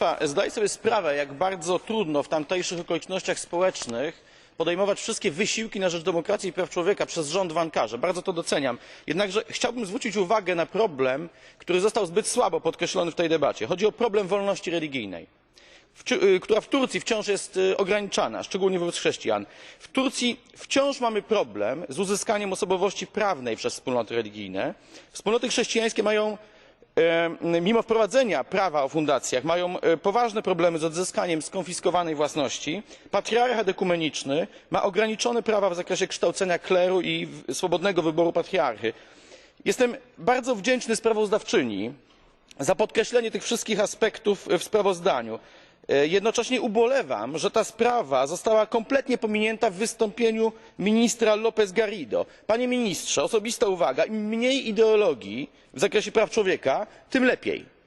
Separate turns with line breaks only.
Państwa, Zdaję sobie sprawę, jak bardzo trudno w tamtejszych okolicznościach społecznych podejmować wszystkie wysiłki na rzecz demokracji i praw człowieka przez rząd w Ankarze. Bardzo to doceniam. Jednakże chciałbym zwrócić uwagę na problem, który został zbyt słabo podkreślony w tej debacie. Chodzi o problem wolności religijnej, która w Turcji wciąż jest ograniczana, szczególnie wobec chrześcijan. W Turcji wciąż mamy problem z uzyskaniem osobowości prawnej przez wspólnoty religijne. Wspólnoty chrześcijańskie mają mimo wprowadzenia prawa o fundacjach mają poważne problemy z odzyskaniem skonfiskowanej własności. patriarchat ekumeniczny ma ograniczone prawa w zakresie kształcenia kleru i swobodnego wyboru patriarchy. jestem bardzo wdzięczny sprawozdawczyni za podkreślenie tych wszystkich aspektów w sprawozdaniu. Jednocześnie ubolewam że ta sprawa została kompletnie pominięta w wystąpieniu ministra lpez garrido. panie ministrze osobista uwaga im mniej ideologii w zakresie praw człowieka tym lepiej.